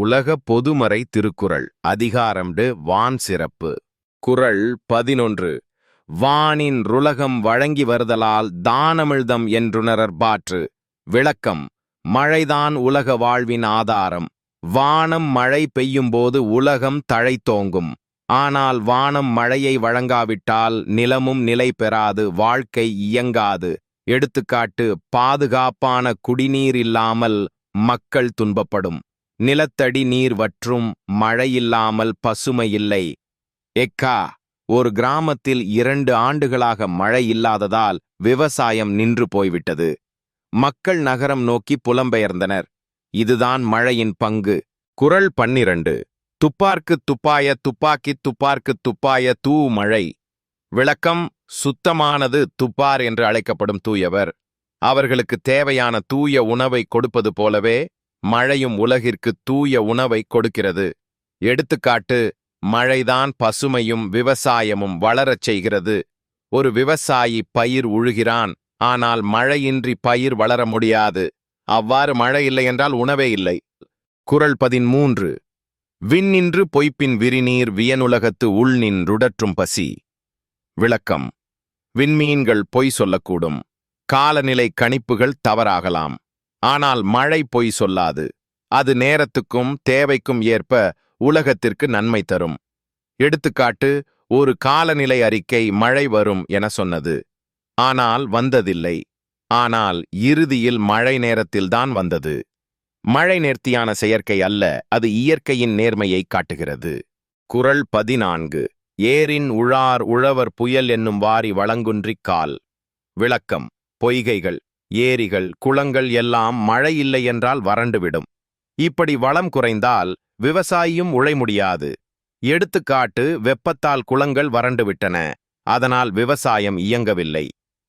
உலக பொதுமறை திருக்குறள் அதிகாரம்டு வான் சிறப்பு. குறள் பதினொன்று வானின் ருலகம் வழங்கி வருதலால் தானமிழ்தம் என்றுணரற்பாற்று விளக்கம் மழைதான் உலக வாழ்வின் ஆதாரம். வானம் மழை பெய்யும்போது உலகம் தழைத்தோங்கும். ஆனால் வானம் மழையை வழங்காவிட்டால் நிலமும் நிலை பெறாது வாழ்க்கை இயங்காது. எடுத்துக்காட்டு பாதுகாப்பான குடிநீர் இல்லாமல் மக்கள் துன்பப்படும். நிலத்தடி நீர் வற்றும் மழையில்லாமல் பசுமை இல்லை எக்கா ஒரு கிராமத்தில் இரண்டு ஆண்டுகளாக மழை இல்லாததால் விவசாயம் நின்று போய்விட்டது. மக்கள் நகரம் நோக்கி புலம்பெயர்ந்தனர். இதுதான் மழையின் பங்கு. குறள் பன்னிரண்டு. துப்பார்க்கு துப்பாய துப்பாக்கி துப்பார்க்கு துப்பாய தூ மழை. விளக்கம் சுத்தமானது துப்பார் என்று அழைக்கப்படும் தூயவர். அவர்களுக்கு தேவையான தூய உணவை கொடுப்பது போலவே மழையும் உலகிற்கு தூய உணவை கொடுக்கிறது. எடுத்துக்காட்டு மழைதான் பசுமையும் விவசாயமும் வளரச் செய்கிறது. ஒரு விவசாயி பயிர் உழுகிறான் ஆனால் மழையின்றி பயிர் வளர முடியாது. அவ்வாறு மழை இல்லை என்றால் உணவே இல்லை. குரல் பதிமூன்று விண்ணின்று பொய்ப்பின் விரிநீர் வியனுலகத்து உள்நின் ருடற்றும் பசி. விளக்கம். விண்மீன்கள் பொய் சொல்லக்கூடும். காலநிலை கணிப்புகள் தவறாகலாம். ஆனால் மழை பொய் சொல்லாது. அது நேரத்துக்கும் தேவைக்கும் ஏற்ப உலகத்திற்கு நன்மை தரும். எடுத்துக்காட்டு ஒரு காலநிலை அறிக்கை மழை வரும் என சொன்னது. ஆனால் வந்ததில்லை. ஆனால் இறுதியில் மழை நேரத்தில்தான் வந்தது. மழை நேர்த்தியான செயற்கை அல்ல அது இயற்கையின் நேர்மையை காட்டுகிறது. குறள் பதினான்கு. ஏரின் உழார் உழவர் புயல் என்னும் வாரி வழங்குன்றிக் கால். விளக்கம். பொய்கைகள். ஏரிகள் குளங்கள் எல்லாம் மழை இல்லை என்றால் வறண்டுவிடும். இப்படி வளம் குறைந்தால் விவசாயியும் உழை முடியாது. எடுத்துக்காட்டு வெப்பத்தால் குளங்கள் வறண்டுவிட்டன. அதனால் விவசாயம் இயங்கவில்லை.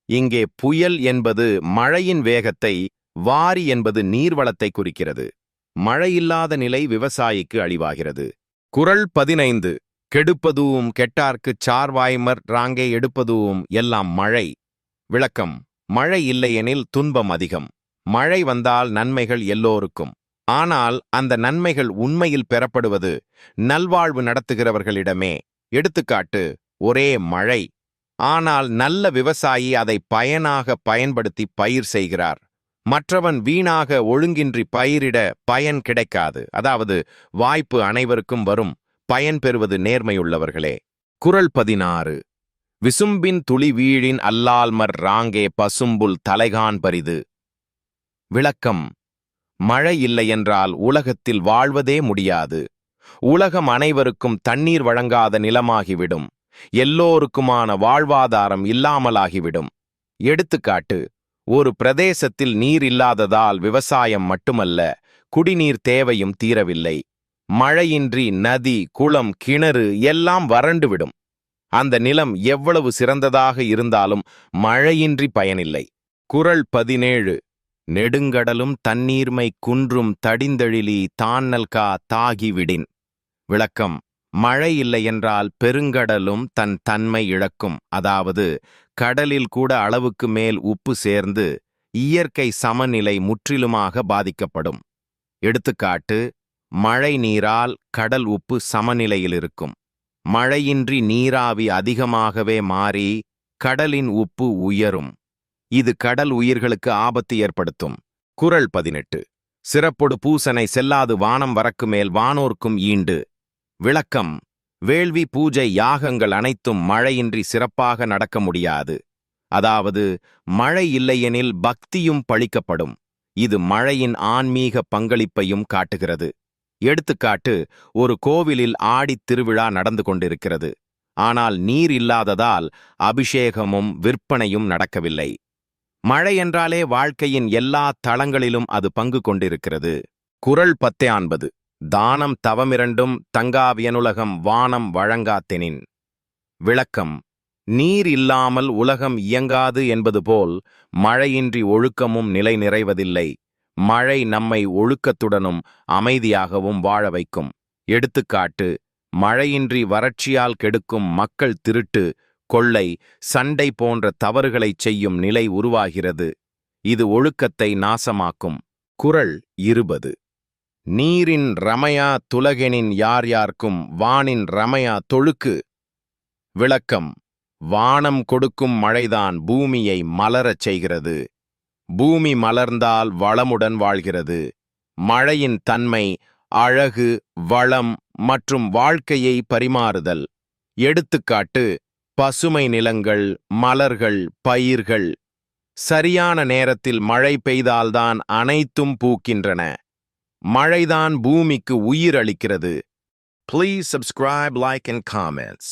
இங்கே புயல் என்பது மழையின் வேகத்தை வாரி என்பது நீர்வளத்தை குறிக்கிறது. மழையில்லாத நிலை விவசாயிக்கு அழிவாகிறது. குறள் பதினைந்து கெடுப்பதுவும் கெட்டார்க்குச் சார்வாய்மர் ராங்கே எடுப்பதுவும் எல்லாம் மழை. விளக்கம் மழை இல்லையெனில் துன்பம் அதிகம். மழை வந்தால் நன்மைகள் எல்லோருக்கும். ஆனால் அந்த நன்மைகள் உண்மையில் பெறப்படுவது நல்வாழ்வு நடத்துகிறவர்களிடமே. எடுத்துக்காட்டு ஒரே மழை. ஆனால் நல்ல விவசாயி அதை பயனாக பயன்படுத்தி பயிர் செய்கிறார். மற்றவன் வீணாக ஒழுங்கின்றி பயிரிட பயன் கிடைக்காது. அதாவது வாய்ப்பு அனைவருக்கும் வரும். பயன் பெறுவது நேர்மையுள்ளவர்களே. குறள் பதினாறு. விசும்பின் துளி வீழின் அல்லால்மர் ராங்கே பசும்புல் தலைகான் பரிது. விளக்கம் மழை இல்லையென்றால் உலகத்தில் வாழ்வதே முடியாது. உலகம் அனைவருக்கும் தண்ணீர் வழங்காத நிலமாகிவிடும். எல்லோருக்குமான வாழ்வாதாரம் இல்லாமலாகிவிடும். எடுத்துக்காட்டு ஒரு பிரதேசத்தில் நீர் இல்லாததால் விவசாயம் மட்டுமல்ல குடிநீர் தேவையும் தீரவில்லை. மழையின்றி நதி குளம் கிணறு எல்லாம் வறண்டுவிடும். அந்த நிலம் எவ்வளவு சிறந்ததாக இருந்தாலும் மழையின்றி பயனில்லை. குறள் பதினேழு. நெடுங்கடலும் தண்ணீர்மை குன்றும் தடிந்தெழிலி தான்னல்கா தாகிவிடின். விளக்கம். மழை இல்லையென்றால் பெருங்கடலும் தன் தன்மை இழக்கும். அதாவது கடலில் கூட அளவுக்கு மேல் உப்பு சேர்ந்து இயற்கை சமநிலை முற்றிலுமாக பாதிக்கப்படும். எடுத்துக்காட்டு மழை நீரால் கடல் உப்பு சமநிலையில் இருக்கும். மழையின்றி நீராவி அதிகமாகவே மாறி கடலின் உப்பு உயரும். இது கடல் உயிர்களுக்கு ஆபத்து ஏற்படுத்தும். குறள் பதினெட்டு. சிறப்பொடு பூசனை செல்லாது வானம் வரக்கு மேல் வானோர்க்கும் ஈண்டு. விளக்கம். வேள்வி பூஜை யாகங்கள் அனைத்தும் மழையின்றி சிறப்பாக நடக்க முடியாது. அதாவது மழை இல்லையெனில் பக்தியும் பழிக்கப்படும். இது மழையின் ஆன்மீக பங்களிப்பையும் காட்டுகிறது. எடுத்துக்காட்டு ஒரு கோவிலில் ஆடித் திருவிழா நடந்து கொண்டிருக்கிறது. ஆனால் நீர் இல்லாததால் அபிஷேகமும் விற்பனையும் நடக்கவில்லை. மழை என்றாலே வாழ்க்கையின் எல்லா தளங்களிலும் அது பங்கு கொண்டிருக்கிறது. குறள் பத்தே தானம் தவமிரண்டும் தங்காவியனுலகம் வானம் வழங்காத்தெனின். விளக்கம் நீர் இல்லாமல் உலகம் இயங்காது என்பது போல் மழையின்றி ஒழுக்கமும் நிலை நிறைவதில்லை. மழை நம்மை ஒழுக்கத்துடனும் அமைதியாகவும் வாழ வைக்கும். எடுத்துக்காட்டு மழையின்றி வறட்சியால் கெடுக்கும் மக்கள் திருட்டு கொள்ளை சண்டை போன்ற தவறுகளைச் செய்யும் நிலை உருவாகிறது. இது ஒழுக்கத்தை நாசமாக்கும். குறள் இருபது. நீரின் ரமையா துலகெனின் யார் யார்க்கும் வானின் ரமையா தொழுக்கு. விளக்கம் வானம் கொடுக்கும் மழைதான் பூமியை மலரச் செய்கிறது. பூமி மலர்ந்தால் வளமுடன் வாழ்கிறது. மழையின் தன்மை அழகு வளம் மற்றும் வாழ்க்கையை பரிமாறுதல். எடுத்துக்காட்டு பசுமை நிலங்கள் மலர்கள் பயிர்கள். சரியான நேரத்தில் மழை பெய்தால்தான் அனைத்தும் பூக்கின்றன. மழைதான் பூமிக்கு உயிர் அளிக்கிறது. Please subscribe, like, and comments.